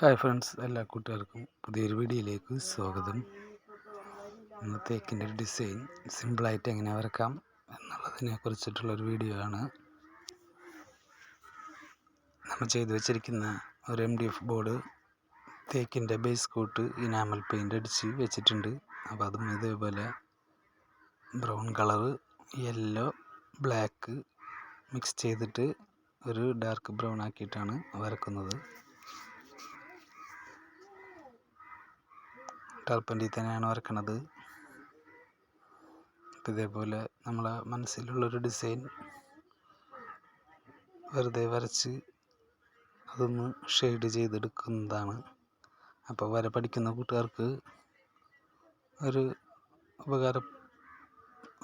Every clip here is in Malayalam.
ഹായ് ഫ്രണ്ട്സ് എല്ലാ കൂട്ടുകാർക്കും പുതിയൊരു വീഡിയോയിലേക്ക് സ്വാഗതം. ഇന്നത്തെ തേക്കിന്റെ ഒരു ഡിസൈൻ സിമ്പിളായിട്ട് എങ്ങനെ വരക്കാം എന്നുള്ളതിനെ കുറിച്ചിട്ടുള്ളൊരു വീഡിയോ ആണ്. നമ്മൾ ചെയ്തു വെച്ചിരിക്കുന്ന ഒരു എം ഡി എഫ് ബോർഡ് തേക്കിന്റെ ബേസ് കൂട്ട് ഇനാമൽ പെയിന്റ് അടിച്ച് വെച്ചിട്ടുണ്ട്. അപ്പോൾ അതും ഇതേപോലെ brown colour yellow black mix ചെയ്തിട്ട് ഒരു ഡാർക്ക് ബ്രൗൺ ആക്കിയിട്ടാണ് വരക്കുന്നത്. ടർപ്പന്റിൽ തന്നെയാണ് വരക്കണത്. അപ്പം ഇതേപോലെ നമ്മളെ മനസ്സിലുള്ളൊരു ഡിസൈൻ വെറുതെ വരച്ച് അതൊന്ന് ഷെയ്ഡ് ചെയ്തെടുക്കുന്നതാണ്. അപ്പോൾ വര പഠിക്കുന്ന കൂട്ടുകാർക്ക് ഒരു ഉപകാരം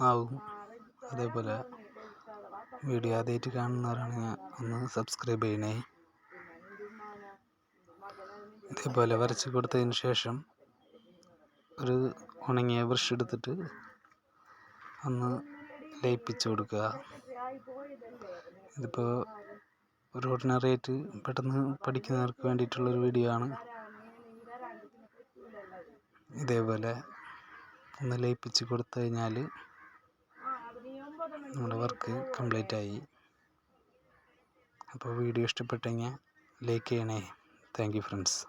ആവും. അതേപോലെ വീഡിയോ ആദ്യമായിട്ട് കാണുന്നവരാണെങ്കിൽ ഒന്ന് സബ്സ്ക്രൈബ് ചെയ്യണേ. ഇതേപോലെ വരച്ച് കൊടുത്തതിന് ശേഷം ഒരു ഉണങ്ങിയ ബ്രഷ് എടുത്തിട്ട് ഒന്ന് ലയിപ്പിച്ച് കൊടുക്കുക. ഇതിപ്പോൾ ഒരു ഓർഡിനറി ആയിട്ട് പെട്ടെന്ന് പഠിക്കുന്നവർക്ക് വേണ്ടിയിട്ടുള്ളൊരു വീഡിയോ ആണ്. ഇതേപോലെ ഒന്ന് ലയിപ്പിച്ച് കൊടുത്തു കഴിഞ്ഞാൽ നമ്മുടെ വർക്ക് കംപ്ലീറ്റ് ആയി. അപ്പോൾ വീഡിയോ ഇഷ്ടപ്പെട്ടെങ്കിൽ ലൈക്ക് ചെയ്യണേ. Thank you friends